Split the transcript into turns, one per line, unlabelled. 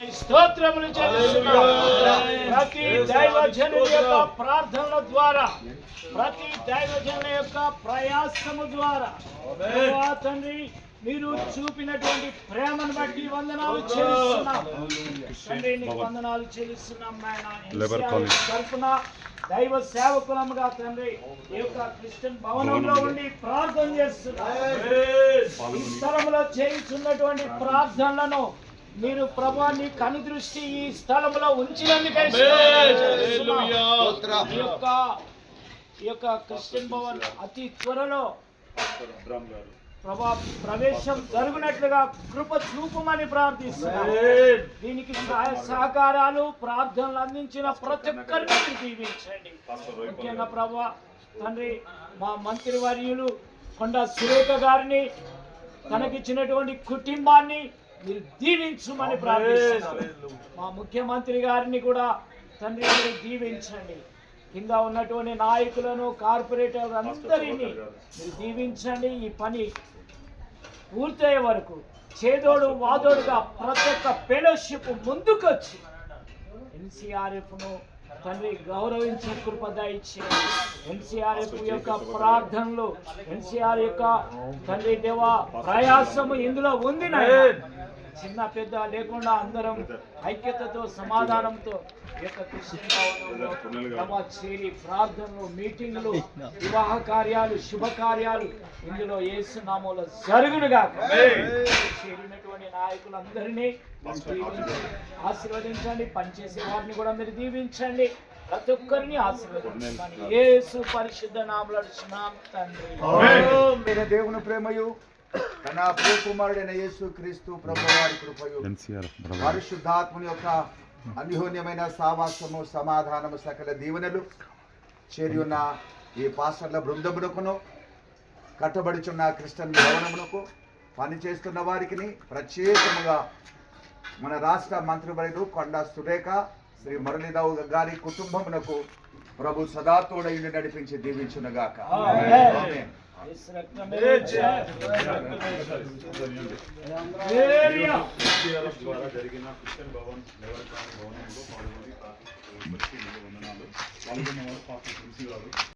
స్తోత్రములు ప్రతి దైవజనుడి యొక్క ప్రార్థనల ద్వారా ప్రతి దైవజనుల యొక్క ప్రయాసము ద్వారా తండ్రి మీరు చూపినటువంటి ప్రేమను బట్టి వందనాలు చెల్లిస్తున్నాం. వందనాలు చెల్లిస్తున్నాం నాయన. తరపున దైవ సేవకులముగా తండ్రి ఈ యొక్క క్రిస్టియన్ భవనంలో ఉండి ప్రార్థన చేస్తున్నాం. ఈ స్థలంలో చేయించున్నటువంటి ప్రార్థనలను మీరు ప్రభా నీ కనుదృష్టి ఈ స్థలంలో ఉంచినందుకే. ఈ యొక్క ఈ యొక్క క్రిస్టియన్ భవన్ అతి త్వరలో ప్రభా ప్రవేశం జరుగునట్లుగా కృప చూపమని ప్రార్థిస్తున్నాను దీనికి సహాయ సహకారాలు ప్రార్థనలు అందించిన ప్రతి ఒక్కరిని దీవించండి. ముఖ్యంగా ప్రభా తండ్రి మా మంత్రి వర్యులు కొండ సురేఖ గారిని తనకిచ్చినటువంటి కుటుంబాన్ని మీరు దీవించమని ప్రార్థిస్తున్నాను. మా ముఖ్యమంత్రి గారిని కూడా తండ్రి మీరు దీవించండి. కింద ఉన్నటువంటి నాయకులను కార్పొరేటర్ అందరినీ మీరు దీవించండి. ఈ పని పూర్తయ్యే వరకు చేదోడు వాదోడుగా ప్రతి ఒక్క ఫెలోషిప్ ముందుకొచ్చి ఎన్సీఆర్ఎఫ్ను తండ్రి గౌరవించే కృప దయచేయండి. ఎన్సీఆర్ఎఫ్ యొక్క ప్రార్థనలు ఎన్సీఆర్ యొక్క తండ్రి దేవ ప్రయాసము ఇందులో ఉంది నాయనా. చిన్న పెద్ద లేకుండా అందరం ఐక్యతతో సమాధానంతో చేరి ప్రార్థనలు మీటింగ్లు వివాహ కార్యాలు శుభకార్యాలు ఇందులో ఏసునామూల జరుగునుగా చేరినటువంటి నాయకులందరినీ ఆశీర్వదించండి పనిచేసే వారిని కూడా మీరు దీవించండి ప్రతి ఒక్కరిని ఆశీర్వదించండి. ఏసు పరిశుద్ధ నామలు తండ్రి.
దేవుని ప్రేమయు. కుమారుడైన యేసు క్రీస్తు ప్రభు వారి కృపయు
ఎన్సీఆర్
పరిశుద్ధాత్మని యొక్క అన్యోన్యమైన సావాసము సమాధానము సకల దీవెనలు చేరి ఉన్న ఈ పాస్టర్ల బృందమునకును కట్టబడుచున్న క్రిస్టియన్ భవనమునకు పనిచేస్తున్న వారికి ప్రత్యేకముగా మన రాష్ట్ర మంత్రివర్యులు కొండ సురేఖ శ్రీ మురళీరావు గారి కుటుంబమునకు ప్రభు సదా తోడయుండి నడిపించి దీవించునుగాక.
ద్వారా జరిగిన క్రిస్టియన్ భవన్ లెవెల్ భవనంలో పాల్గొని ప్రార్థించే వందనాలు పాల్గొన్న వారు గారు